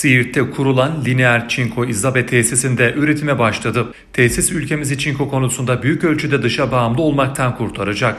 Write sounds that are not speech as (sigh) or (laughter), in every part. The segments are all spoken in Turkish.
Siirt'te kurulan lineer çinko izabe tesisinde üretime başladı. Tesis ülkemizi çinko konusunda büyük ölçüde dışa bağımlı olmaktan kurtaracak.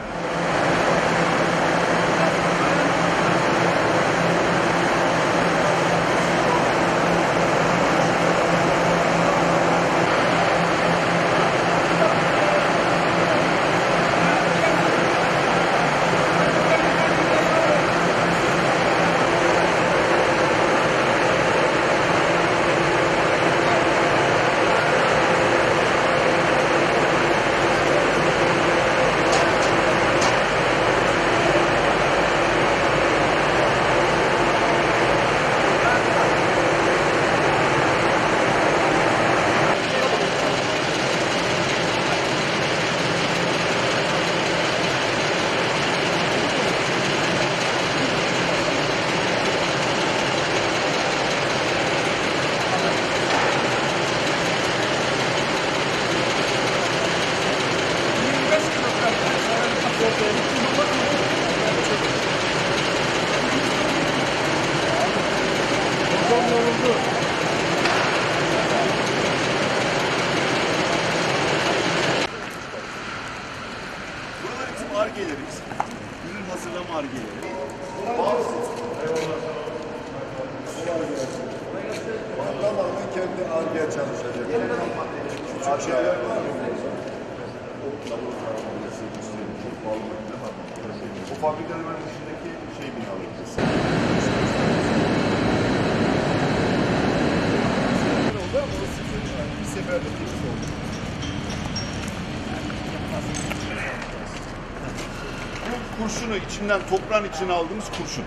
İçinden toprağın içine aldığımız kurşun.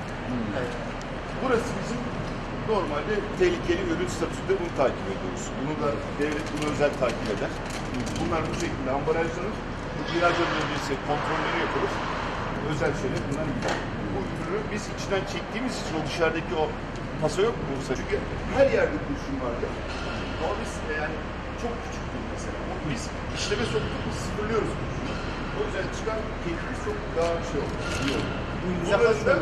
Burası bizim normalde tehlikeli ürün statüsünde bunu takip ediyoruz. Bunu da devlet bunu özel takip eder. Bunlar bu şekilde ambalajlanır. Bu ihracat öncesi kontrolleri yapılır. Özel şeyler bunlar gider. Bu ürünü biz içinden çektiğimiz için o dışarıdaki o pasa yok mu Bursa? Çünkü her yerde kurşun vardı. Ama biz e, yani çok küçük değil mesela. Biz işleme soktuk, biz sıfırlıyoruz kurşunu. O yüzden çıkan keyfimiz çok daha şey olur, iyi da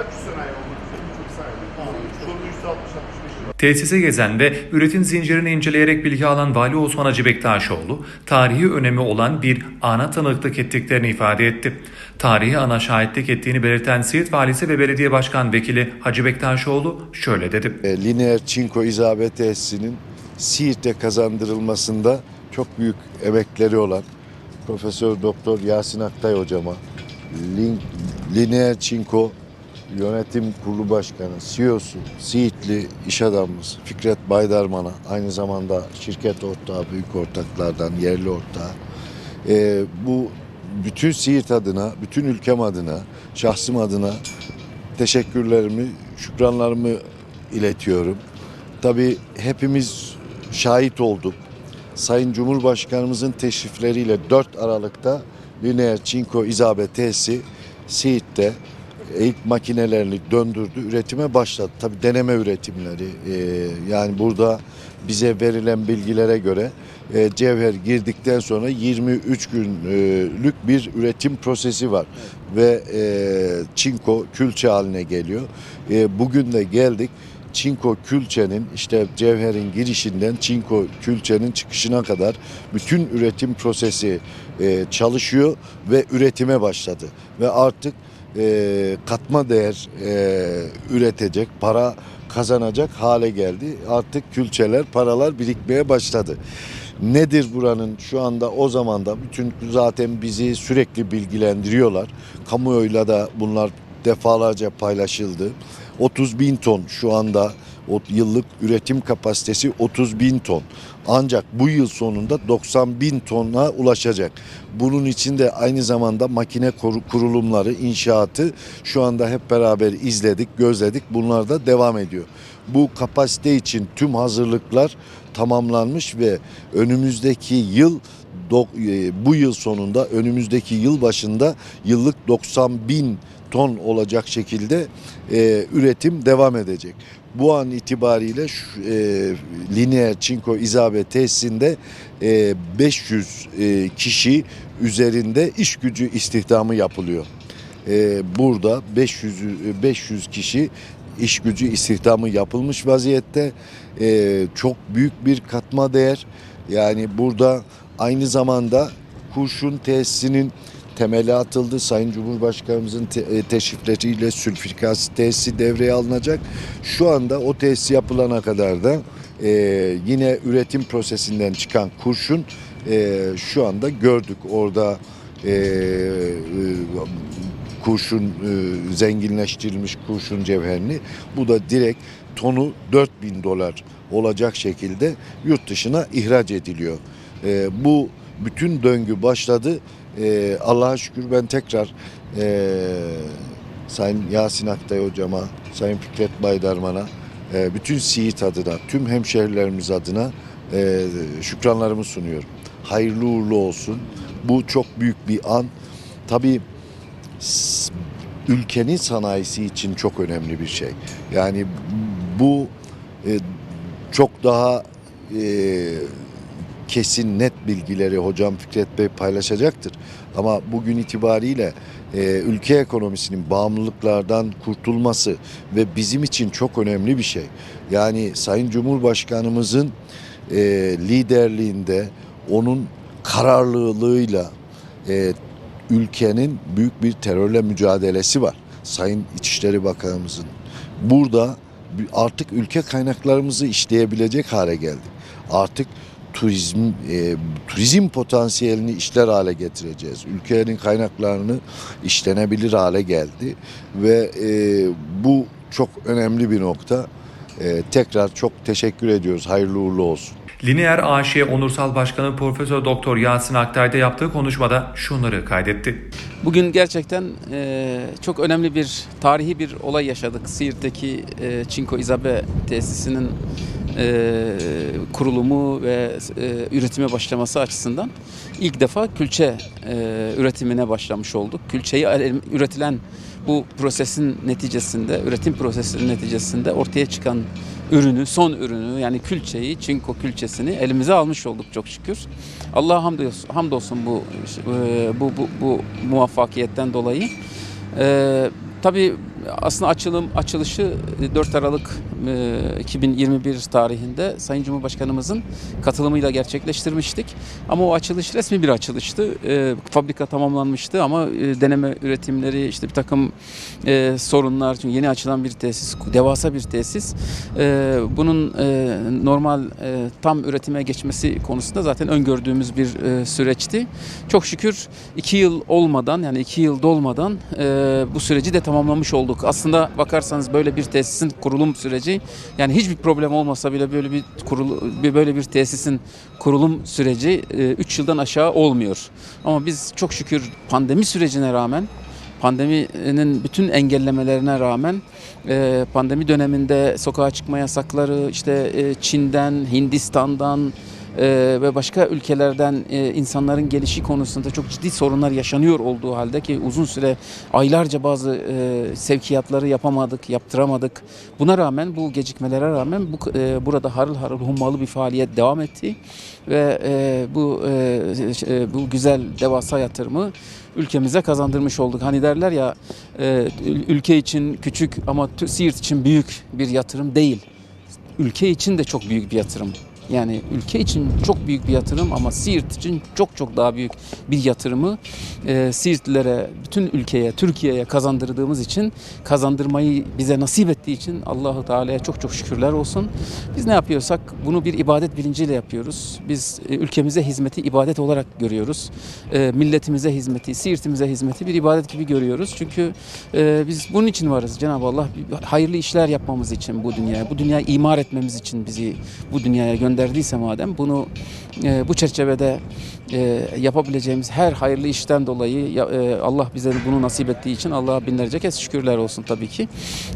akü sanayi olmak üzere birçok sanayi. Çoğunluğu %60-65 lira. Tesise gezen ve üretim zincirini inceleyerek bilgi alan Vali Osman Hacı Bektaşoğlu, tarihi önemi olan bir ana tanıklık ettiklerini ifade etti. Tarihi ana şahitlik ettiğini belirten Siirt Valisi ve Belediye Başkan Vekili Hacı Bektaşoğlu şöyle dedi. E, lineer çinko izabe tesisinin Siirt'te kazandırılmasında çok büyük emekleri olan Profesör Doktor Yasin Aktay hocama, Lin, lineer çinko yönetim kurulu başkanı, CEO'su, Siirtli iş adamımız Fikret Baydarman'a aynı zamanda şirket ortağı, büyük ortaklardan yerli ortağı. E, bu bütün Siirt adına, bütün ülkem adına, şahsım adına teşekkürlerimi, şükranlarımı iletiyorum. Tabii hepimiz şahit olduk. Sayın Cumhurbaşkanımızın teşrifleriyle 4 Aralık'ta Lineer Çinko İzabe Tesisi Siirt'te ilk makinelerini döndürdü, üretime başladı. Tabii deneme üretimleri. Ee, yani burada bize verilen bilgilere göre e, cevher girdikten sonra 23 günlük bir üretim prosesi var. Ve e, çinko külçe haline geliyor. E, bugün de geldik. Çinko külçenin işte cevherin girişinden çinko külçenin çıkışına kadar bütün üretim prosesi e, çalışıyor ve üretime başladı. Ve artık e, katma değer e, üretecek, para kazanacak hale geldi. Artık külçeler, paralar birikmeye başladı. Nedir buranın şu anda o zaman da bütün zaten bizi sürekli bilgilendiriyorlar. Kamuoyuyla da bunlar defalarca paylaşıldı. 30 bin ton şu anda o yıllık üretim kapasitesi 30 bin ton. Ancak bu yıl sonunda 90 bin tona ulaşacak. Bunun için de aynı zamanda makine kur- kurulumları, inşaatı şu anda hep beraber izledik, gözledik. Bunlar da devam ediyor. Bu kapasite için tüm hazırlıklar tamamlanmış ve önümüzdeki yıl e, bu yıl sonunda önümüzdeki yıl başında yıllık 90 bin ton olacak şekilde e, üretim devam edecek. Bu an itibariyle şu, e, lineer çinko izabe tesisinde e, 500 e, kişi üzerinde iş gücü istihdamı yapılıyor. E, burada 500 500 kişi iş gücü istihdamı yapılmış vaziyette. E, çok büyük bir katma değer. Yani burada aynı zamanda kurşun tesisinin temeli atıldı. Sayın Cumhurbaşkanımızın te- e, teşrifleriyle sülfürik asit tesisi devreye alınacak. Şu anda o tesis yapılana kadar da e, yine üretim prosesinden çıkan kurşun e, şu anda gördük. Orada e, e, kurşun e, zenginleştirilmiş kurşun cevherini. Bu da direkt tonu 4000 dolar olacak şekilde yurt dışına ihraç ediliyor. E, bu bütün döngü başladı. E, Allah'a şükür ben tekrar e, Sayın Yasin Aktay hocama, Sayın Fikret Baydarman'a, e, bütün Siirt adına, tüm hemşehrilerimiz adına e, şükranlarımı sunuyorum. Hayırlı uğurlu olsun. Bu çok büyük bir an. Tabii ülkenin sanayisi için çok önemli bir şey. Yani bu e, çok daha e, kesin net bilgileri hocam Fikret Bey paylaşacaktır. Ama bugün itibariyle e, ülke ekonomisinin bağımlılıklardan kurtulması ve bizim için çok önemli bir şey. Yani Sayın Cumhurbaşkanımızın e, liderliğinde onun kararlılığıyla e, ülkenin büyük bir terörle mücadelesi var. Sayın İçişleri Bakanımızın. Burada artık ülke kaynaklarımızı işleyebilecek hale geldik. Artık turizm e, turizm potansiyelini işler hale getireceğiz. Ülkenin kaynaklarını işlenebilir hale geldi ve e, bu çok önemli bir nokta. E, tekrar çok teşekkür ediyoruz. Hayırlı uğurlu olsun. Lineer AŞ Onursal Başkanı Profesör Doktor Yasin Aktay da yaptığı konuşmada şunları kaydetti. Bugün gerçekten e, çok önemli bir tarihi bir olay yaşadık. Siirt'teki e, Çinko İzabe tesisinin e, kurulumu ve e, üretime başlaması açısından ilk defa külçe e, üretimine başlamış olduk. Külçeyi üretilen bu prosesin neticesinde, üretim prosesinin neticesinde ortaya çıkan ürünü, son ürünü yani külçeyi, çinko külçesini elimize almış olduk çok şükür. Allah'a hamdolsun, hamdolsun bu, e, bu, bu, bu muvaffakiyetten dolayı. E, tabii aslında açılım açılışı 4 Aralık e, 2021 tarihinde Sayın Cumhurbaşkanımızın katılımıyla gerçekleştirmiştik. Ama o açılış resmi bir açılıştı. E, fabrika tamamlanmıştı ama e, deneme üretimleri işte bir takım e, sorunlar çünkü yeni açılan bir tesis, devasa bir tesis. E, bunun e, normal e, tam üretime geçmesi konusunda zaten öngördüğümüz bir e, süreçti. Çok şükür iki yıl olmadan yani iki yıl dolmadan e, bu süreci de tamamlamış olduk. Aslında bakarsanız böyle bir tesisin kurulum süreci yani hiçbir problem olmasa bile böyle bir kurulu bir böyle bir tesisin kurulum süreci 3 yıldan aşağı olmuyor. Ama biz çok şükür pandemi sürecine rağmen pandeminin bütün engellemelerine rağmen e, pandemi döneminde sokağa çıkma yasakları işte e, Çin'den, Hindistan'dan e, ve başka ülkelerden e, insanların gelişi konusunda çok ciddi sorunlar yaşanıyor olduğu halde ki uzun süre aylarca bazı e, sevkiyatları yapamadık, yaptıramadık. Buna rağmen bu gecikmelere rağmen bu e, burada harıl harıl hummalı bir faaliyet devam etti ve bu bu güzel devasa yatırımı ülkemize kazandırmış olduk. Hani derler ya ül- ülke için küçük ama Siirt için büyük bir yatırım değil. Ülke için de çok büyük bir yatırım. Yani ülke için çok büyük bir yatırım ama Siirt için çok çok daha büyük bir yatırımı e, Siirtlilere, bütün ülkeye, Türkiye'ye kazandırdığımız için, kazandırmayı bize nasip ettiği için Allahu Teala'ya çok çok şükürler olsun. Biz ne yapıyorsak bunu bir ibadet bilinciyle yapıyoruz. Biz e, ülkemize hizmeti ibadet olarak görüyoruz. E, milletimize hizmeti, Siirt'imize hizmeti bir ibadet gibi görüyoruz. Çünkü e, biz bunun için varız. Cenab-ı Allah hayırlı işler yapmamız için bu dünyaya, bu dünyayı imar etmemiz için bizi bu dünyaya gönderdiyse madem bunu e, bu çerçevede e, yapabileceğimiz her hayırlı işten dolayı ya- e, Allah bize bunu nasip ettiği için Allah'a binlerce kez şükürler olsun tabii ki.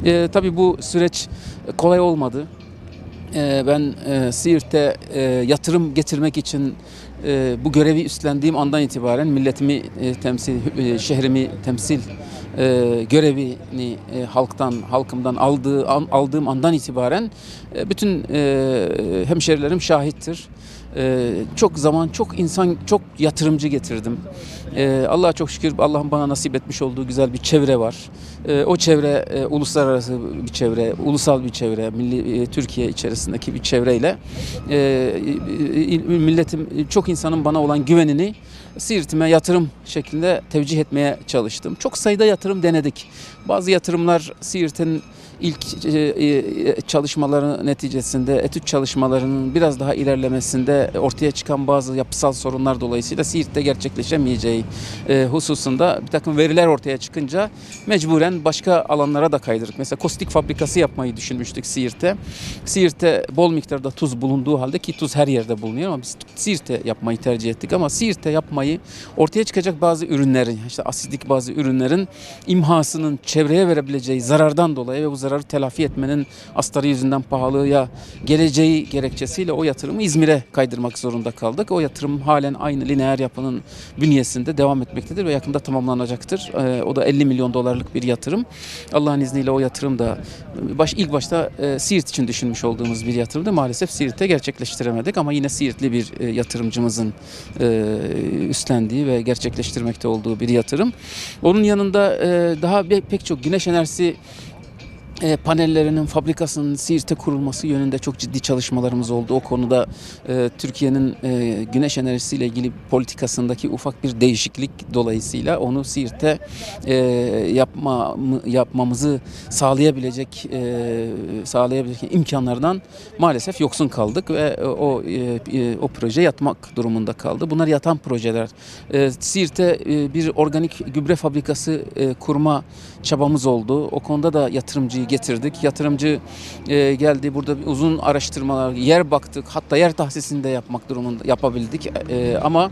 E, tabii bu süreç kolay olmadı. E, ben e, Siirt'te e, yatırım getirmek için e, bu görevi üstlendiğim andan itibaren milletimi e, temsil, e, şehrimi temsil e, görevini halktan, halkımdan aldığı aldığım andan itibaren bütün e, hemşerilerim şahittir. Ee, çok zaman, çok insan, çok yatırımcı getirdim. Ee, Allah'a çok şükür Allah'ın bana nasip etmiş olduğu güzel bir çevre var. Ee, o çevre e, uluslararası bir çevre, ulusal bir çevre, milli e, Türkiye içerisindeki bir çevreyle e, e, milletim çok insanın bana olan güvenini Siirt'ime yatırım şeklinde tevcih etmeye çalıştım. Çok sayıda yatırım denedik. Bazı yatırımlar Siirt'in ilk e, e, çalışmaları neticesinde etüt çalışmalarının biraz daha ilerlemesinde ortaya çıkan bazı yapısal sorunlar dolayısıyla Siirt'te gerçekleşemeyeceği e, hususunda bir takım veriler ortaya çıkınca mecburen başka alanlara da kaydırdık. Mesela kostik fabrikası yapmayı düşünmüştük Siirt'te. Siirt'te bol miktarda tuz bulunduğu halde ki tuz her yerde bulunuyor ama biz Siirt'te yapmayı tercih ettik ama Siirt'te yapmayı ortaya çıkacak bazı ürünlerin işte asidik bazı ürünlerin imhasının çevreye verebileceği zarardan dolayı ve bu zararı telafi etmenin astarı yüzünden pahalıya geleceği gerekçesiyle o yatırımı İzmir'e kaydırmak zorunda kaldık. O yatırım halen aynı lineer yapının bünyesinde devam etmektedir ve yakında tamamlanacaktır. Ee, o da 50 milyon dolarlık bir yatırım. Allah'ın izniyle o yatırım da baş, ilk başta e, Siirt için düşünmüş olduğumuz bir yatırımdı. Maalesef Siirt'te gerçekleştiremedik ama yine Siirtli bir e, yatırımcımızın e, üstlendiği ve gerçekleştirmekte olduğu bir yatırım. Onun yanında e, daha pek çok güneş enerjisi e, panellerinin fabrikasının Siirt'te kurulması yönünde çok ciddi çalışmalarımız oldu. O konuda e, Türkiye'nin e, güneş enerjisiyle ilgili politikasındaki ufak bir değişiklik dolayısıyla onu Siirt'te e, yapma, yapmamızı sağlayabilecek e, sağlayabilecek imkanlardan maalesef yoksun kaldık ve o e, e, o proje yatmak durumunda kaldı. Bunlar yatan projeler. E, Siirt'te e, bir organik gübre fabrikası e, kurma çabamız oldu. O konuda da yatırımcıyı getirdik. Yatırımcı e, geldi burada uzun araştırmalar, yer baktık. Hatta yer tahsisini de yapmak durumunda yapabildik. E, ama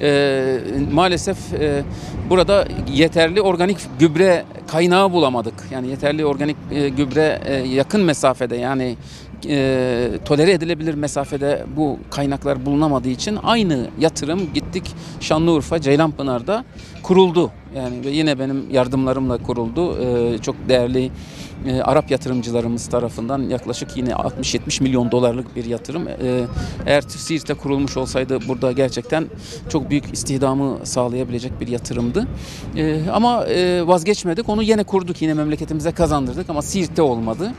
e, maalesef e, burada yeterli organik gübre kaynağı bulamadık. Yani yeterli organik e, gübre e, yakın mesafede yani e, tolere edilebilir mesafede bu kaynaklar bulunamadığı için aynı yatırım gittik Şanlıurfa Ceylanpınar'da kuruldu. Yani ve yine benim yardımlarımla kuruldu. E, çok değerli e, Arap yatırımcılarımız tarafından yaklaşık yine 60-70 milyon dolarlık bir yatırım. E, eğer Siirt'te kurulmuş olsaydı burada gerçekten çok büyük istihdamı sağlayabilecek bir yatırımdı. E, ama e, vazgeçmedik. Onu yine kurduk yine memleketimize kazandırdık ama Siirt'te olmadı.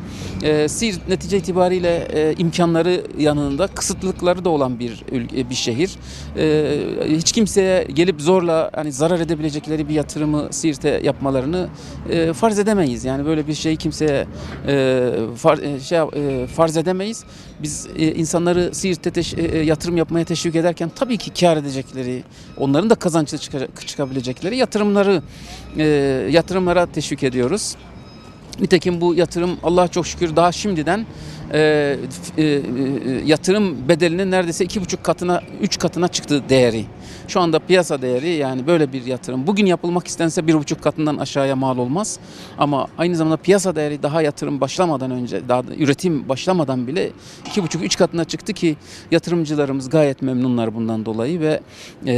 E, Siirt netice itibariyle e, imkanları yanında kısıtlılıkları da olan bir ülke, bir şehir. E, hiç kimseye gelip zorla hani zarar edebilecekleri bir yatırımı Siirt'e yapmalarını e, farz edemeyiz. Yani böyle bir şeyi kimseye e, far, e, şey, e, farz edemeyiz. Biz e, insanları Siirt'te teş- e, yatırım yapmaya teşvik ederken tabii ki kar edecekleri, onların da kazançlı çıkacak- çıkabilecekleri yatırımları e, yatırımlara teşvik ediyoruz. Nitekim bu yatırım Allah'a çok şükür daha şimdiden e, e, e, yatırım bedelinin neredeyse iki buçuk katına, üç katına çıktı değeri. Şu anda piyasa değeri yani böyle bir yatırım. Bugün yapılmak istense bir buçuk katından aşağıya mal olmaz. Ama aynı zamanda piyasa değeri daha yatırım başlamadan önce, daha da üretim başlamadan bile iki buçuk, üç katına çıktı ki yatırımcılarımız gayet memnunlar bundan dolayı ve e,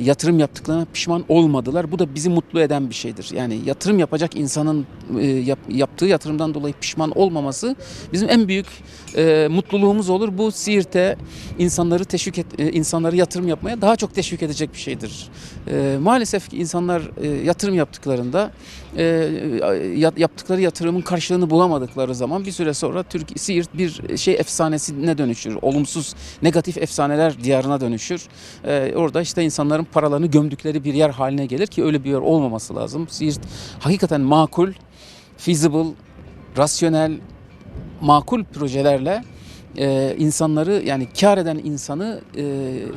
yatırım yaptıklarına pişman olmadılar. Bu da bizi mutlu eden bir şeydir. Yani yatırım yapacak insanın e, yap- yaptığı yatırımdan dolayı pişman olmaması bizim en büyük e, mutluluğumuz olur. Bu Siirt'e insanları teşvik et, e, insanları yatırım yapmaya daha çok teşvik edecek bir şeydir. E, maalesef ki insanlar e, yatırım yaptıklarında e, ya- yaptıkları yatırımın karşılığını bulamadıkları zaman bir süre sonra Türk Siirt bir şey efsanesine dönüşür. Olumsuz, negatif efsaneler diyarına dönüşür. E, orada işte insanların paralarını gömdükleri bir yer haline gelir ki öyle bir yer olmaması lazım. Siirt hakikaten makul, feasible, rasyonel, makul projelerle e, insanları yani kar eden insanı e,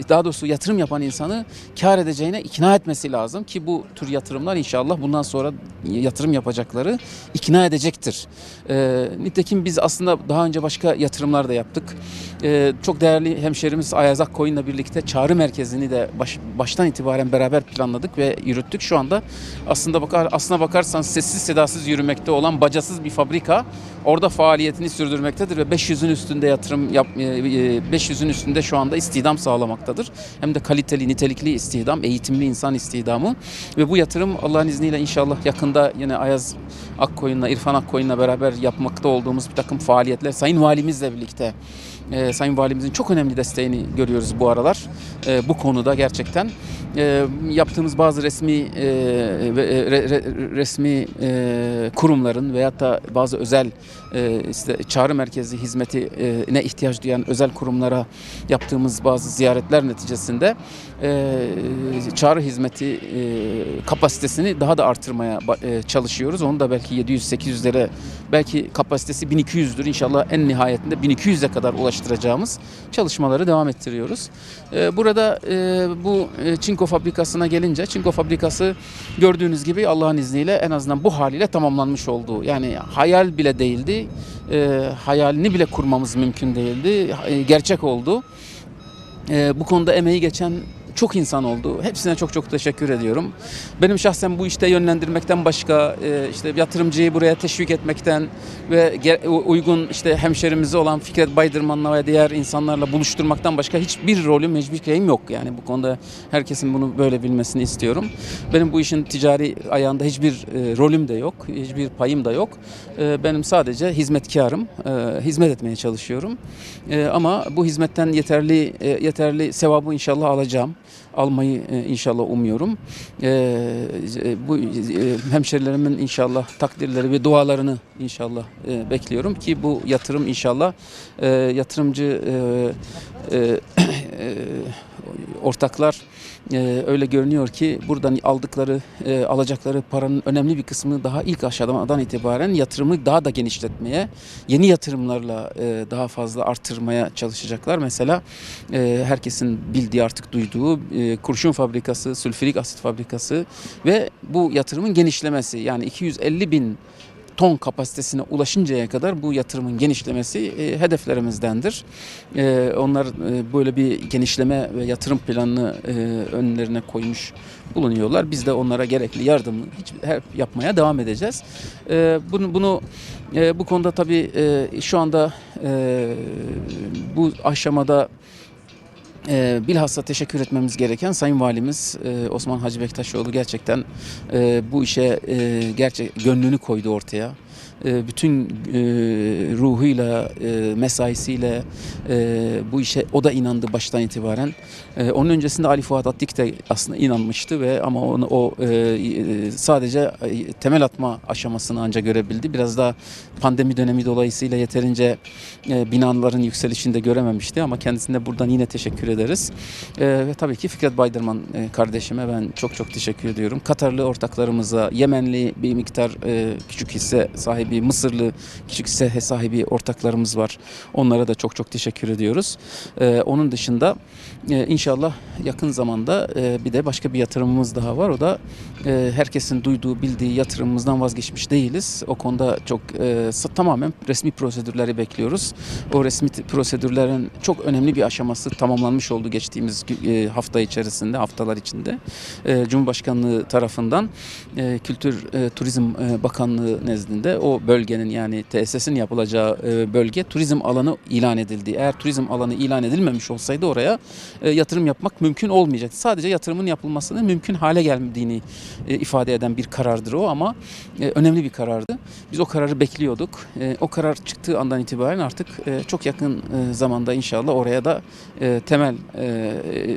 daha doğrusu yatırım yapan insanı kar edeceğine ikna etmesi lazım ki bu tür yatırımlar inşallah bundan sonra yatırım yapacakları ikna edecektir. E, nitekim biz aslında daha önce başka yatırımlar da yaptık. E, çok değerli hemşerimiz Ayaz Akkoyun'la birlikte çağrı merkezini de baş, baştan itibaren beraber planladık ve yürüttük. Şu anda aslında bakar aslına bakarsan sessiz sedasız yürümekte olan bacasız bir fabrika orada faaliyetini sürdürmektedir ve 500'ün üstünde yatırım yap, e, e, 500'ün üstünde şu anda istihdam sağlamaktadır. Hem de kaliteli, nitelikli istihdam, eğitimli insan istihdamı ve bu yatırım Allah'ın izniyle inşallah yakında yine Ayaz Akkoyun'la, İrfan Akkoyun'la beraber yapmakta olduğumuz bir takım faaliyetler Sayın Valimizle birlikte e, Sayın Valimizin çok önemli desteğini görüyoruz bu aralar. E, bu konuda gerçekten e, yaptığımız bazı resmi e, e, re- re- resmi e, kurumların veyahut da bazı özel e, işte çağrı merkezi hizmeti e, ne ihtiyaç duyan özel kurumlara yaptığımız bazı ziyaretler neticesinde e, çağrı hizmeti e, kapasitesini daha da artırmaya e, çalışıyoruz. Onu da belki 700-800'lere belki kapasitesi 1200'dür. İnşallah en nihayetinde 1200'e kadar ulaştıracağımız çalışmaları devam ettiriyoruz. E, burada e, bu e, çinko fabrikasına gelince çinko fabrikası gördüğünüz gibi Allah'ın izniyle en azından bu haliyle tamamlanmış oldu. Yani hayal bile değildi. E, hayalini bile kurmamız mümkün değildi. Gerçek oldu. Bu konuda emeği geçen çok insan oldu. Hepsine çok çok teşekkür ediyorum. Benim şahsen bu işte yönlendirmekten başka e, işte yatırımcıyı buraya teşvik etmekten ve uygun işte hemşerimizi olan Fikret Baydırman'la ve diğer insanlarla buluşturmaktan başka hiçbir rolüm, hiçbir şeyim yok. Yani bu konuda herkesin bunu böyle bilmesini istiyorum. Benim bu işin ticari ayağında hiçbir e, rolüm de yok, hiçbir payım da yok. E, benim sadece hizmetkarım, e, hizmet etmeye çalışıyorum. E, ama bu hizmetten yeterli yeterli sevabı inşallah alacağım. Almayı e, inşallah umuyorum. E, e, bu hemşerilerimin inşallah takdirleri ve dualarını inşallah bekliyorum ki bu yatırım inşallah yatırımcı (coughs) ortaklar e, öyle görünüyor ki buradan aldıkları e, alacakları paranın önemli bir kısmını daha ilk aşamadan itibaren yatırımı daha da genişletmeye yeni yatırımlarla e, daha fazla artırmaya çalışacaklar. Mesela e, herkesin bildiği artık duyduğu kurşun fabrikası, sülfürik asit fabrikası ve bu yatırımın genişlemesi yani 250 bin ton kapasitesine ulaşıncaya kadar bu yatırımın genişlemesi e, hedeflerimizdendir. E, onlar e, böyle bir genişleme ve yatırım planını e, önlerine koymuş bulunuyorlar. Biz de onlara gerekli yardımı hiç hep yapmaya devam edeceğiz. E, bunu bunu e, bu konuda tabii e, şu anda e, bu aşamada e, bilhassa teşekkür etmemiz gereken Sayın Valimiz e, Osman Hacı Bektaşoğlu gerçekten e, bu işe e, gerçek gönlünü koydu ortaya. E, bütün e, ruhuyla, e, mesaisiyle e, bu işe o da inandı baştan itibaren. Onun öncesinde Ali Fuat Attik de aslında inanmıştı ve ama onu o sadece temel atma aşamasını ancak görebildi. Biraz da pandemi dönemi dolayısıyla yeterince binaların yükselişini de görememişti ama kendisine buradan yine teşekkür ederiz. Ve tabii ki Fikret Baydırman kardeşime ben çok çok teşekkür ediyorum. Katarlı ortaklarımıza, Yemenli bir miktar küçük hisse sahibi, Mısırlı küçük hisse sahibi ortaklarımız var. Onlara da çok çok teşekkür ediyoruz. E, onun dışında e, inşallah yakın zamanda e, bir de başka bir yatırımımız daha var. O da e, herkesin duyduğu, bildiği yatırımımızdan vazgeçmiş değiliz. O konuda çok e, tamamen resmi prosedürleri bekliyoruz. O resmi prosedürlerin çok önemli bir aşaması tamamlanmış oldu geçtiğimiz e, hafta içerisinde, haftalar içinde. E, Cumhurbaşkanlığı tarafından e, Kültür e, Turizm e, Bakanlığı nezdinde o bölgenin yani tesisin yapılacağı e, bölge turizm alanı ilan edildi. Eğer turizm alanı ilan edilmemiş olsaydı oraya e, yatırım yapmak mümkün olmayacaktı. Sadece yatırımın yapılmasının mümkün hale geldiğini e, ifade eden bir karardır o ama önemli bir karardı. Biz o kararı bekliyorduk. O karar çıktığı andan itibaren artık çok yakın zamanda inşallah oraya da temel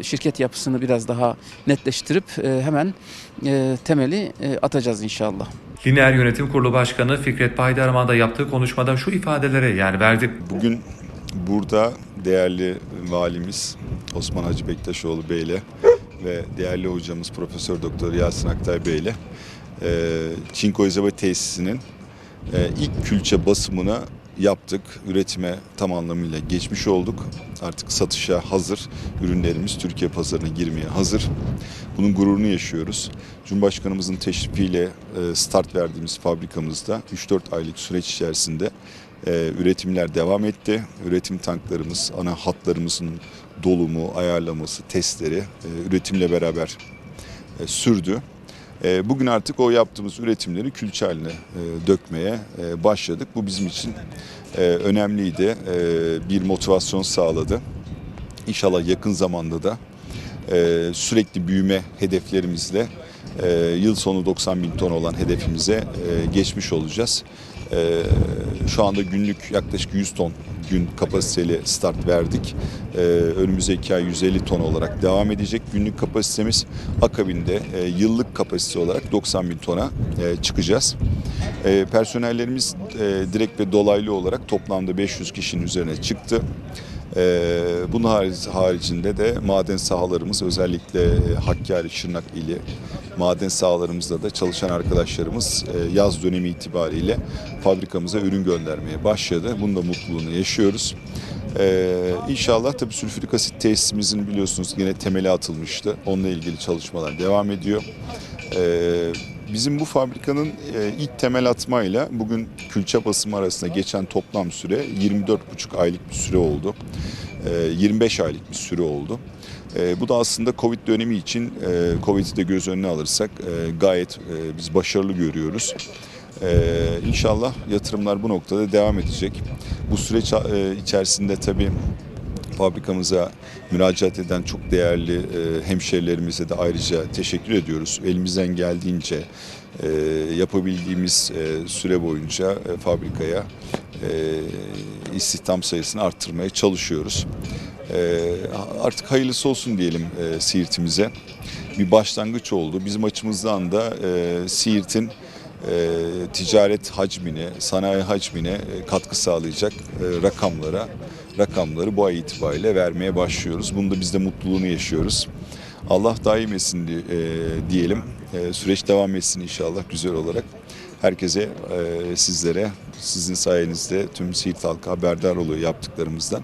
şirket yapısını biraz daha netleştirip hemen temeli atacağız inşallah. Lineer Yönetim Kurulu Başkanı Fikret Baydarman da yaptığı konuşmada şu ifadelere yer verdi. Bugün burada değerli valimiz Osman Hacı Bektaşoğlu Bey'le ve değerli hocamız Profesör Doktor Yasin Aktay Bey'le e, Çinko İzabe Tesisi'nin e, ilk külçe basımını yaptık. Üretime tam anlamıyla geçmiş olduk. Artık satışa hazır. Ürünlerimiz Türkiye pazarına girmeye hazır. Bunun gururunu yaşıyoruz. Cumhurbaşkanımızın teşrifiyle e, start verdiğimiz fabrikamızda 3-4 aylık süreç içerisinde e, üretimler devam etti. Üretim tanklarımız, ana hatlarımızın dolumu, ayarlaması, testleri e, üretimle beraber sürdü. E, bugün artık o yaptığımız üretimleri külçe haline e, dökmeye e, başladık. Bu bizim için önemliydi. Bir motivasyon sağladı. İnşallah yakın zamanda da sürekli büyüme hedeflerimizle yıl sonu 90 bin ton olan hedefimize geçmiş olacağız. Şu anda günlük yaklaşık 100 ton gün kapasiteli start verdik. E, önümüzdeki ay 150 ton olarak devam edecek günlük kapasitemiz. Akabinde e, yıllık kapasite olarak 90 bin tona e, çıkacağız. E, personellerimiz direkt ve dolaylı olarak toplamda 500 kişinin üzerine çıktı. Ee, bunun haric- haricinde de maden sahalarımız özellikle e, Hakkari, Şırnak ili maden sahalarımızda da çalışan arkadaşlarımız e, yaz dönemi itibariyle fabrikamıza ürün göndermeye başladı. Bunun da mutluluğunu yaşıyoruz. Ee, inşallah tabii sülfürik asit tesisimizin biliyorsunuz yine temeli atılmıştı. Onunla ilgili çalışmalar devam ediyor. Ee, bizim bu fabrikanın e, ilk temel atmayla bugün külçe basımı arasında geçen toplam süre 24,5 aylık bir süre oldu. Ee, 25 aylık bir süre oldu. Ee, bu da aslında Covid dönemi için e, Covid'i de göz önüne alırsak e, gayet e, biz başarılı görüyoruz. İnşallah yatırımlar bu noktada devam edecek. Bu süreç e, içerisinde tabii fabrikamıza müracaat eden çok değerli e, hemşerilerimize de ayrıca teşekkür ediyoruz. Elimizden geldiğince e, yapabildiğimiz e, süre boyunca fabrikaya istihdam sayısını arttırmaya çalışıyoruz. Artık hayırlısı olsun diyelim Siirt'imize. Bir başlangıç oldu. Bizim açımızdan da Siirt'in ticaret hacmine, sanayi hacmine katkı sağlayacak rakamlara rakamları bu ay itibariyle vermeye başlıyoruz. Bunun da biz de mutluluğunu yaşıyoruz. Allah daim etsin e, diyelim. E, süreç devam etsin inşallah güzel olarak. Herkese, e, sizlere, sizin sayenizde tüm Siirt halkı haberdar oluyor yaptıklarımızdan.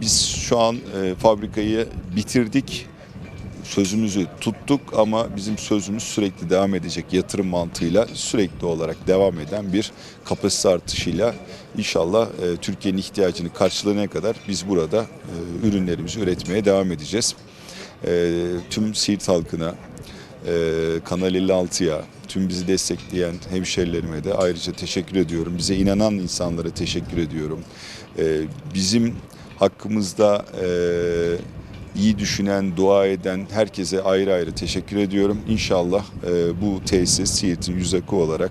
Biz şu an fabrikayı bitirdik sözümüzü tuttuk ama bizim sözümüz sürekli devam edecek yatırım mantığıyla sürekli olarak devam eden bir kapasite artışıyla inşallah e, Türkiye'nin ihtiyacını karşılayana kadar biz burada e, ürünlerimizi üretmeye devam edeceğiz. E, tüm Siirt halkına, e, Kanal 56'ya, tüm bizi destekleyen hemşerilerime de ayrıca teşekkür ediyorum. Bize inanan insanlara teşekkür ediyorum. E, bizim hakkımızda e, iyi düşünen, dua eden herkese ayrı ayrı teşekkür ediyorum. İnşallah e, bu tesis Siirt'in yüz akı olarak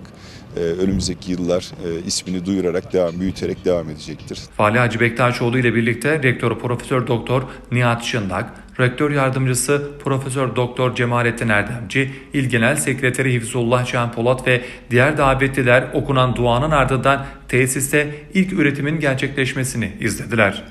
e, önümüzdeki yıllar e, ismini duyurarak, devam büyüterek devam edecektir. Vali Hacı Bektaşoğlu ile birlikte Rektör Profesör Doktor Nihat Şındak, Rektör Yardımcısı Profesör Doktor Cemalettin Erdemci, İl Genel Sekreteri Hifzullah Can Polat ve diğer davetliler okunan duanın ardından tesiste ilk üretimin gerçekleşmesini izlediler.